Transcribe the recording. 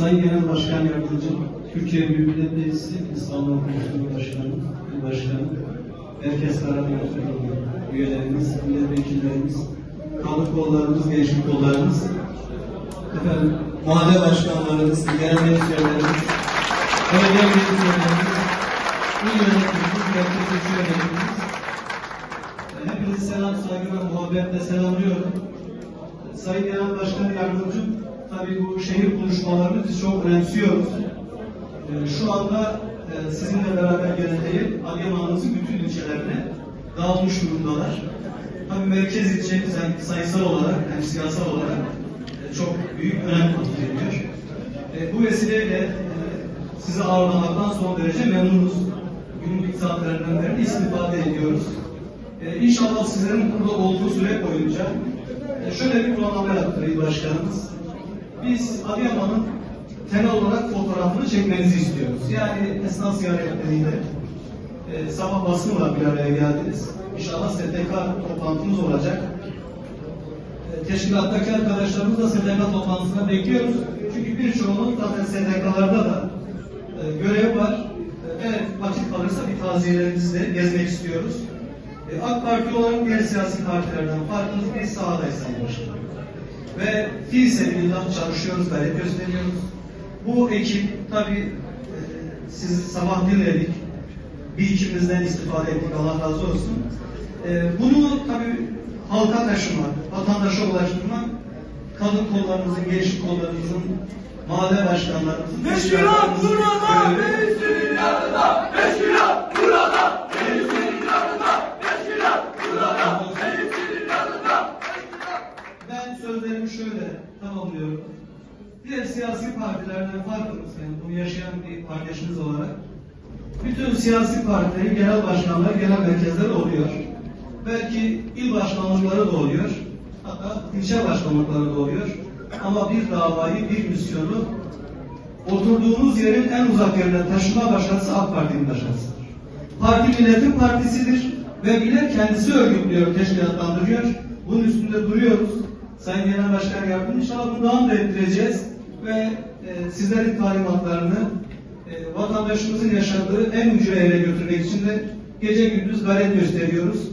Sayın Genel Başkan Yardımcım, Türkiye Büyük Millet Meclisi İstanbul Komisyonu Başkanı, Başkanı, Merkez Karar Yönetmeni üyelerimiz, milletvekillerimiz, kadro kollarımız, gençlik kollarımız, efendim, mahalle başkanlarımız, genel meclislerimiz, belediye meclislerimiz, il yönetimimiz, merkez ilçe yönetimimiz, Hepinizi selam, saygı ve muhabbetle selamlıyorum. Sayın Genel Başkan Yardımcım, tabii bu şehir buluşmalarını biz çok önemsiyoruz. Ee, Şu anda e, sizinle beraber yöneteyim, Adıyaman'ımızın bütün ilçelerine dağılmış durumdalar. Tabii merkez ilçe say- sayısal olarak, hem siyasal olarak e, çok büyük önem ediyor. E, Bu vesileyle e, sizi ağırlamaktan son derece memnunuz. Günlük saatlerinden beri istifade ediyoruz. Ee, inşallah sizlerin burada olduğu süre boyunca e, şöyle bir planlama yaptı Başkanımız. Biz Adıyaman'ın temel olarak fotoğrafını çekmenizi istiyoruz. Yani esnaf ziyaretleriyle e, sabah basınla bir araya geldiniz. İnşallah STK toplantımız olacak. E, Teşkilattaki arkadaşlarımız da STK toplantısına bekliyoruz. Çünkü birçoğunun zaten STK'larda da e, görev var. Evet vakit kalırsa bir taziyelerimizi gezmek istiyoruz. E, AK Parti olarak diğer siyasi partilerden farkımız biz sahadayız Sayın Başkanım. Ve fiil sebilillah çalışıyoruz, gayret gösteriyoruz. Bu ekip tabi e, sizi sabah dinledik. Birikimimizden istifade ettik. Allah razı olsun. E, bunu tabi halka taşımak, vatandaşa ulaştırmak kadın kollarımızın, gençlik kollarımızın, mahalle başkanlarımızın, burada, görevi. meclisin yanında. Teşkilat burada, meclisin yanında. Teşkilat burada, meclisin yanında. Ben sözlerimi şöyle tamamlıyorum. Diğer siyasi partilerden farkımız yani bunu yaşayan bir kardeşimiz olarak bütün siyasi partilerin genel başkanları, genel merkezleri oluyor. Belki il başkanlıkları da oluyor. Hatta ilçe başkanlıkları da oluyor. Ama bir davayı, bir misyonu oturduğunuz yerin en uzak yerine taşıma başarısı AK Parti'nin başarısıdır. Parti milletin partisidir ve millet kendisi örgütlüyor, teşkilatlandırıyor. Bunun üstünde duruyoruz. Sayın Genel Başkan Yardımcı inşallah bunu devam da ettireceğiz ve e, sizlerin talimatlarını e, vatandaşımızın yaşadığı en ucu yere götürmek için de gece gündüz gayret gösteriyoruz.